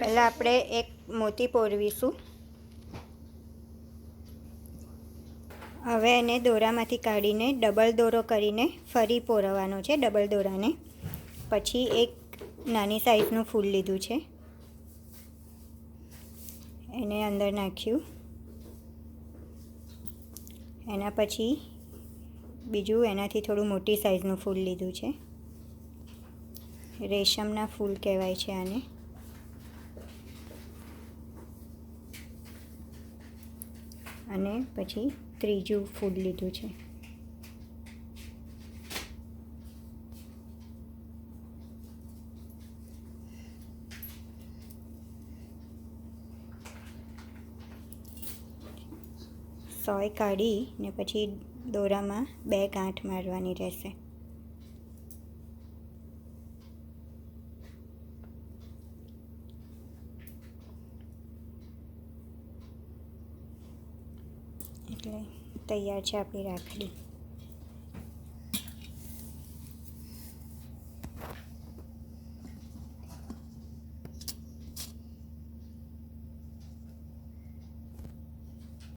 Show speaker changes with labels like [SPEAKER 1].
[SPEAKER 1] પહેલાં આપણે એક મોતી પોરવીશું. હવે એને દોરામાંથી કાઢીને ડબલ દોરો કરીને ફરી પોરવાનો છે, ડબલ દોરાને. પછી એક નાની સાઈઝનું ફૂલ લીધું છે. એને અંદર નાખ્યું. એના પછી બીજું એનાથી થોડું મોટી સાઈઝનું ફૂલ લીધું છે. રેશમના ફૂલ કહેવાય છે આને. અને પછી ત્રીજું ફૂડ લીધું છે. સોય કાઢી ને પછી દોરામાં બે ગાંઠ મારવાની રહેશે. એટલે તૈયાર છે આપણી રાખડી.